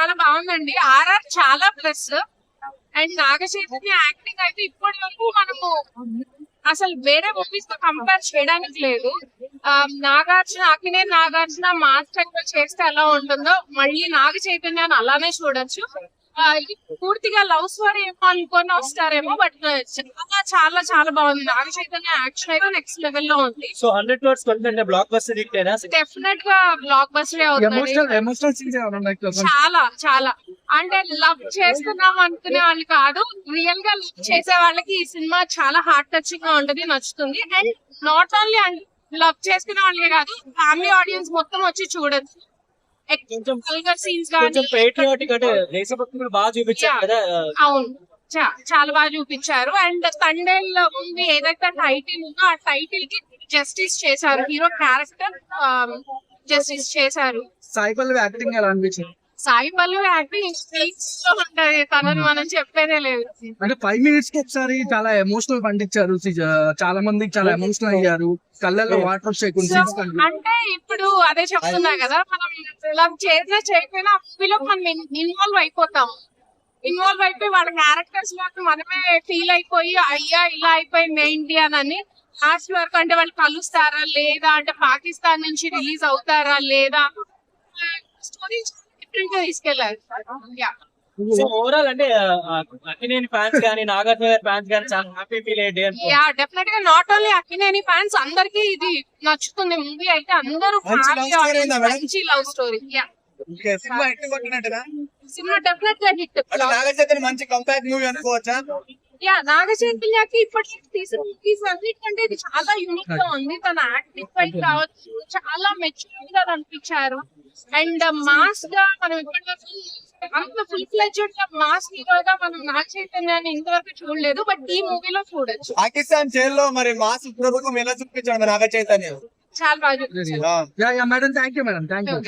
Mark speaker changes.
Speaker 1: చాలా బాగుందండి. ఆర్ఆర్ చాలా ప్లస్. అండ్ నాగచైతన్య యాక్టింగ్ అయితే ఇప్పటి వరకు మనము అసలు వేరే మూవీస్తో కంపేర్ చేయడానికి లేదు. నాగార్జున అకినే నాగార్జున మాస్టర్ చేస్తే ఎలా ఉంటుందో మళ్ళీ నాగ చైతన్యాన్ని అలానే చూడొచ్చు. పూర్తిగా లవ్ స్టోరీ ఏమో అనుకొని వస్తారేమో బట్ చాలా చాలా చాలా బాగుంది. నాగ చైతన్య యాక్షన్ అయితే నెక్స్ట్ లెవెల్లో ఉంది.
Speaker 2: సో హండ్రెడ్ క్రోర్స్ కొంటే బ్లాక్ బస్టర్
Speaker 1: డెఫినెట్గా బ్లాక్ బస్టర్ చాలా చాలా. అంటే లవ్ చేస్తున్నాం అనుకునే వాళ్ళు కాదు రియల్గా లవ్ చేసే వాళ్ళకి ఈ సినిమా చాలా హార్ట్ టచింగ్గా ఉంటది నచ్చుతుంది. అండ్ నాట్ ఓన్లీ లవ్ చేసుకునే వాళ్ళకే కాదు ఫ్యామిలీ ఆడియన్స్ మొత్తం వచ్చి చూడొచ్చు. సీన్స్
Speaker 2: కొంచెం
Speaker 1: కానీ
Speaker 2: పేట్రియాటిక్ అంటే దేశభక్తి కూడా బాగా చూపించారు
Speaker 1: Yeah.
Speaker 2: కదా.
Speaker 1: అవును. చా- చాలా బాగా చూపించారు. అండ్ తండేల్ మూవీ ఏదైతే టైటిల్ ఉందో ఆ టైటిల్కి జస్టిస్ చేశారు. హీరో క్యారెక్టర్ జస్టిస్ చేశారు.
Speaker 3: సాయి పల్లవి యాక్టింగ్ ఎలా అనిపించింది?
Speaker 1: సాయి పల్లవి యాక్టింగ్లో ఉంటది తనని మనం చెప్పేదే లేదు.
Speaker 3: అంటే ఫైవ్ మినిట్స్కి ఒకసారి చాలా ఎమోషనల్ పండించారు చాలా మంది చాలా ఎమోషనల్ అయ్యారు. కళ్ళల్లో వాటర్.
Speaker 1: అంటే ఇప్పుడు అదే చెప్తున్నా కదా మనం లవ్ చేసినా చేయకపోయినా మూవీలో మనం ఇన్వాల్వ్ అయిపోతాం. ఇన్వాల్వ్ అయిపోయి వాళ్ళ క్యారెక్టర్స్లోకి మనమే ఫీల్ అయిపోయి అయ్యా ఇలా అయిపోయింది ఏంటి అని లాస్ట్ వరకు అంటే వాళ్ళు కలుస్తారా లేదా? అంటే పాకిస్తాన్ నుంచి రిలీజ్ అవుతారా లేదా? స్టోరీ డిఫరెంట్గా తీసుకెళ్ళారు యా
Speaker 2: సో ఓవరాల్ అంటే అక్కినేని ఫ్యాన్స్ కానీ నాగార్జున గారి ఫ్యాన్స్ కానీ చాలా హ్యాపీ ఫీల్
Speaker 1: యా డెఫినెట్గా నాట్ ఓన్లీ అక్కినేని ఫ్యాన్స్ అందరికి ఇది నచ్చుతుంది. మూవీ అయితే అందరూ
Speaker 3: మంచి
Speaker 1: లవ్ స్టోరీ యా
Speaker 3: ఓకే, సినిమా ఎక్కువ కొట్టినట్టుగా?
Speaker 1: సినిమా డెఫినెట్గా హిట్
Speaker 3: అంటే నాగచైతన్య మంచి కంపాక్ట్ మూవీ అనుకోవచ్చా?
Speaker 1: యా నాగ చైతన్యకి ఇప్పటికి తీసిన మూవీస్ అన్నిటికంటే ఇది చాలా యూనిక్గా ఉంది. తన యాక్టింగ్ పై కావచ్చు. చాలా మెచ్యూర్గా అనిపించారు. అండ్ మాస్గా మనం ఇప్పటి వరకు అంత ఫుల్ ఫ్లెడ్జెడ్గా మాస్ హీరోగా మనం నాగ చైతన్యాన్ని ఇంతవరకు చూడలేదు బట్ ఈ మూవీలో చూడొచ్చు.
Speaker 4: పాకిస్తాన్ జైల్లో మరి మాస్ ప్రభుత్వం ఎలా చూపించాడు నాగ చైతన్యం?
Speaker 1: చాలా బాగా చూపించారు.
Speaker 3: Yeah yeah madam thank you madam thank you